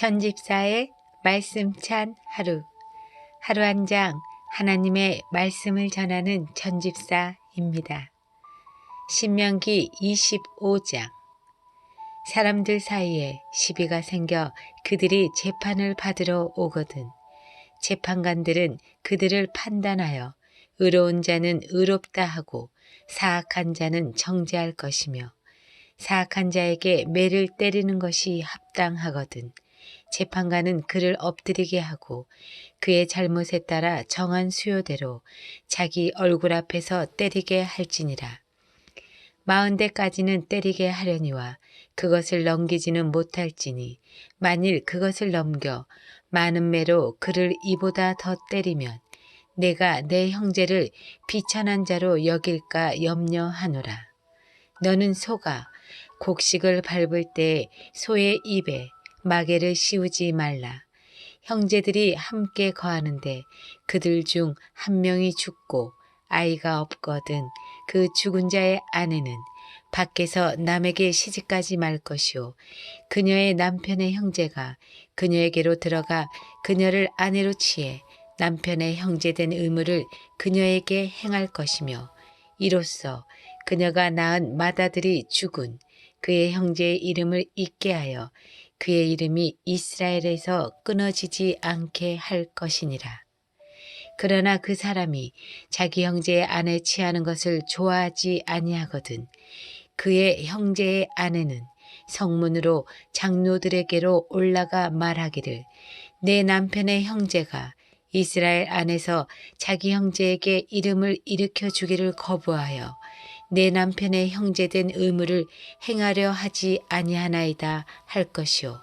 전집사의 말씀찬 하루. 하루 한 장 하나님의 말씀을 전하는 전집사입니다. 신명기 25장. 사람들 사이에 시비가 생겨 그들이 재판을 받으러 오거든. 재판관들은 그들을 판단하여 의로운 자는 의롭다 하고 사악한 자는 정죄할 것이며 사악한 자에게 매를 때리는 것이 합당하거든. 재판관은 그를 엎드리게 하고 그의 잘못에 따라 정한 수요대로 자기 얼굴 앞에서 때리게 할지니라. 마흔 대까지는 때리게 하려니와 그것을 넘기지는 못할지니 만일 그것을 넘겨 많은 매로 그를 이보다 더 때리면 내가 내 형제를 비천한 자로 여길까 염려하노라. 너는 소가 곡식을 밟을 때 소의 입에 마개를 씌우지 말라. 형제들이 함께 거하는데 그들 중 한 명이 죽고 아이가 없거든 그 죽은 자의 아내는 밖에서 남에게 시집가지 말 것이요 그녀의 남편의 형제가 그녀에게로 들어가 그녀를 아내로 취해 남편의 형제된 의무를 그녀에게 행할 것이며 이로써 그녀가 낳은 맏아들이 죽은 그의 형제의 이름을 잊게 하여 그의 이름이 이스라엘에서 끊어지지 않게 할 것이니라. 그러나 그 사람이 자기 형제의 아내 취하는 것을 좋아하지 아니하거든. 그의 형제의 아내는 성문으로 장로들에게로 올라가 말하기를 내 남편의 형제가 이스라엘 안에서 자기 형제에게 이름을 일으켜 주기를 거부하여 내 남편의 형제된 의무를 행하려 하지 아니하나이다 할 것이요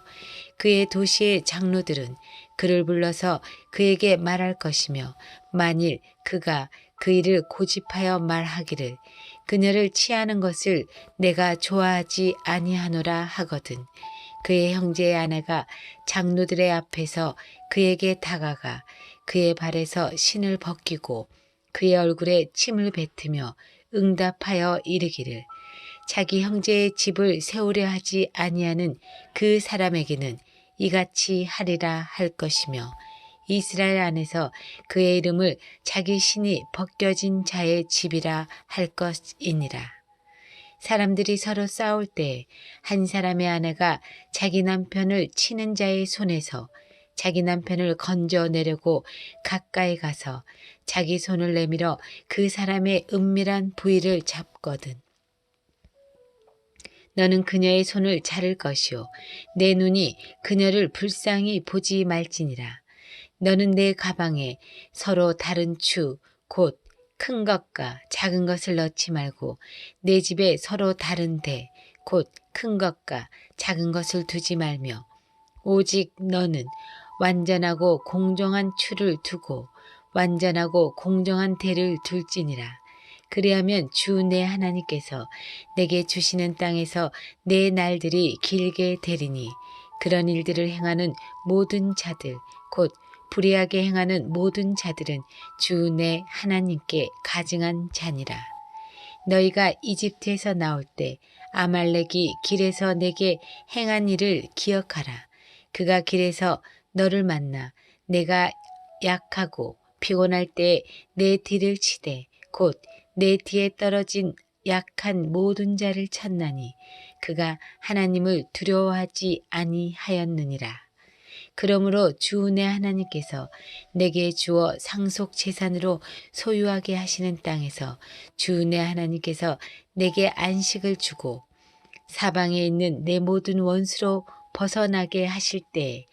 그의 도시의 장로들은 그를 불러서 그에게 말할 것이며 만일 그가 그 일을 고집하여 말하기를 그녀를 취하는 것을 내가 좋아하지 아니하노라 하거든 그의 형제의 아내가 장로들의 앞에서 그에게 다가가 그의 발에서 신을 벗기고 그의 얼굴에 침을 뱉으며 응답하여 이르기를 자기 형제의 집을 세우려 하지 아니하는 그 사람에게는 이같이 하리라 할 것이며 이스라엘 안에서 그의 이름을 자기 신이 벗겨진 자의 집이라 할 것이니라. 사람들이 서로 싸울 때 한 사람의 아내가 자기 남편을 치는 자의 손에서 자기 남편을 건져내려고 가까이 가서 자기 손을 내밀어 그 사람의 은밀한 부위를 잡거든. 너는 그녀의 손을 자를 것이요. 내 눈이 그녀를 불쌍히 보지 말지니라. 너는 내 가방에 서로 다른 추, 곧 큰 것과 작은 것을 넣지 말고 내 집에 서로 다른 대, 곧 큰 것과 작은 것을 두지 말며 오직 너는 완전하고 공정한 추를 두고 완전하고 공정한 대를 둘지니라. 그리하면 주 내 하나님께서 내게 주시는 땅에서 내 날들이 길게 되리니 그런 일들을 행하는 모든 자들 곧 불의하게 행하는 모든 자들은 주 내 하나님께 가증한 자니라. 너희가 이집트에서 나올 때 아말렉이 길에서 내게 행한 일을 기억하라. 그가 길에서 너를 만나 내가 약하고 피곤할 때 내 뒤를 치되 곧 내 뒤에 떨어진 약한 모든 자를 찾나니 그가 하나님을 두려워하지 아니하였느니라. 그러므로 주 내 하나님께서 내게 주어 상속 재산으로 소유하게 하시는 땅에서 주 내 하나님께서 내게 안식을 주고 사방에 있는 내 모든 원수로 벗어나게 하실 때에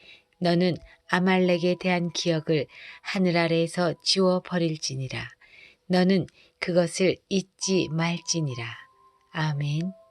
너는 아말렉에 대한 기억을 하늘 아래에서 지워 버릴지니라. 너는 그것을 잊지 말지니라. 아멘.